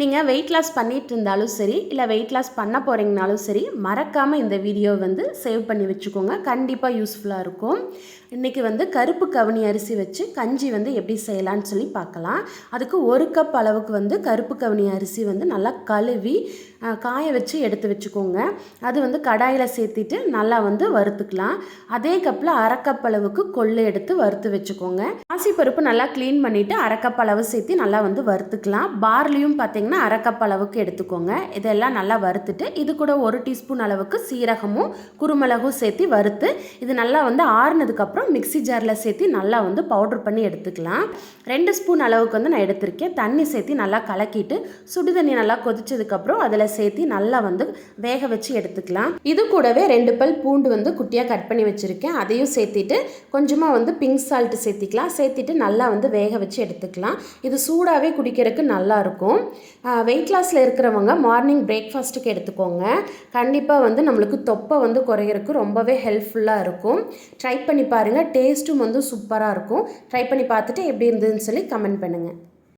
நீங்கள் weight loss பண்ணிட்டு இருந்தாலும் சரி இல்லை வெயிட் லாஸ் பண்ண போகிறீங்கனாலும் சரி மறக்காமல் இந்த வீடியோ வந்து சேவ் பண்ணி வச்சுக்கோங்க. கண்டிப்பாக யூஸ்ஃபுல்லாக இருக்கும். இன்றைக்கி வந்து கருப்பு கவுனி அரிசி வச்சு கஞ்சி வந்து எப்படி செய்யலான்னு சொல்லி பார்க்கலாம். அதுக்கு ஒரு கப் அளவுக்கு வந்து கருப்பு கவுனி அரிசி வந்து நல்லா கழுவி காய வச்சு எடுத்து வச்சுக்கோங்க. அது வந்து கடாயில் சேர்த்திட்டு நல்லா வந்து வறுத்துக்கலாம். அதே கப்பில் அரைக்கப் அளவுக்கு கொள்ளு எடுத்து வறுத்து வச்சுக்கோங்க. பாசிப்பருப்பு நல்லா க்ளீன் பண்ணிவிட்டு அரைக்கப் அளவு சேர்த்து நல்லா வந்து வறுத்துக்கலாம். பார்லியும் பார்த்தீங்கன்னா அரை அரைக்கப் அளவுக்கு எடுத்துக்கோங்க. இதெல்லாம் நல்லா வறுத்துட்டு இது கூட ஒரு டீஸ்பூன் அளவுக்கு சீரகமும் குருமிளகும் சேர்த்து வறுத்து இது நல்லா வந்து ஆறுனதுக்கப்புறம் மிக்ஸி ஜாரில் சேர்த்து நல்லா வந்து பவுடர் பண்ணி எடுத்துக்கலாம். ரெண்டு ஸ்பூன் அளவுக்கு வந்து நான் எடுத்திருக்கேன். தண்ணி சேர்த்து நல்லா கலக்கிட்டு சுடு தண்ணி நல்லா கொதிச்சதுக்கப்புறம் அதில் சேர்த்து நல்லா வந்து வேக வச்சு எடுத்துக்கலாம். இது கூடவே ரெண்டு பல் பூண்டு வந்து குட்டியாக கட் பண்ணி வச்சுருக்கேன். அதையும் சேர்த்திட்டு கொஞ்சமாக வந்து பிங்க் சால்ட்டு சேர்த்திக்கலாம். சேர்த்திட்டு நல்லா வந்து வேக வச்சு எடுத்துக்கலாம். இது சூடாகவே குடிக்கிறதுக்கு நல்லாயிருக்கும் வெயிட் லாஸில் இருக்கிறவங்க மார்னிங் பிரேக்ஃபாஸ்ட்டுக்கு எடுத்துக்கோங்க. கண்டிப்பாக வந்து நம்மளுக்கு தொப்பை வந்து குறையிறதுக்கு ரொம்பவே ஹெல்ப்ஃபுல்லாக இருக்கும். ட்ரை பண்ணி பாருங்கள் டேஸ்ட்டும் வந்து சூப்பராக இருக்கும். ட்ரை பண்ணி பார்த்துட்டு எப்படி இருந்ததுன்னு சொல்லி கமெண்ட் பண்ணுங்கள்